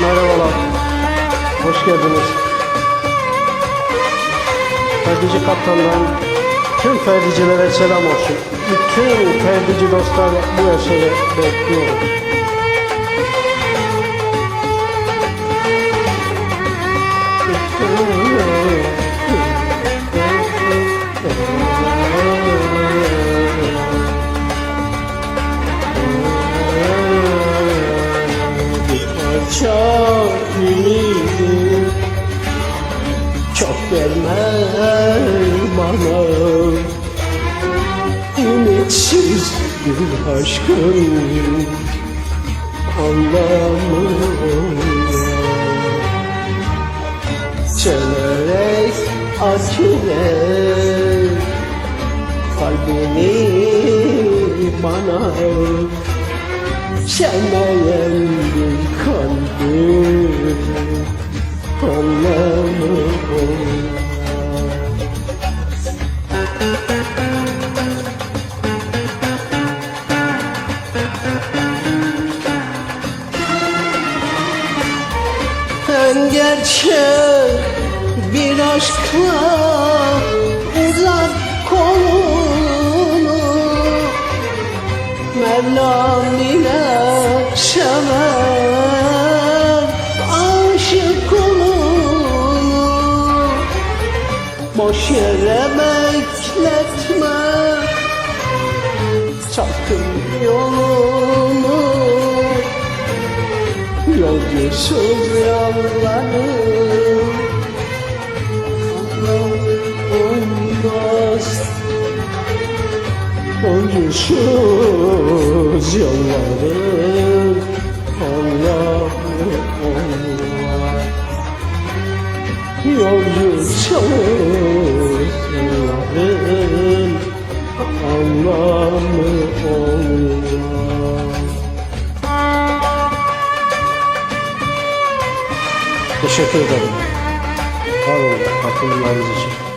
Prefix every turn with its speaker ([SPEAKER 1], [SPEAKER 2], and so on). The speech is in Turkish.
[SPEAKER 1] merhabalar. Hoş geldiniz. Ferdici Kaptan'dan tüm ferdicilere selam olsun. Bütün ferdici dostlar bu eseri bekliyorum. Parça ümidim çok gelmez bana Ümitsiz bir aşkın anlamı Çelerek akiler kalbini bana Sevmeyen bir kalbim anlamı Ben gerçek bir aşkla uzak kolunu Mevlam Boş yere bekletme. Sakın yolunu Yolcusuz yollarım Olmaz Yolcusuz yollarım Allah Allah Yolcusuz yollarım Teşekkür ederim. Var olun. Katılımlarınız için.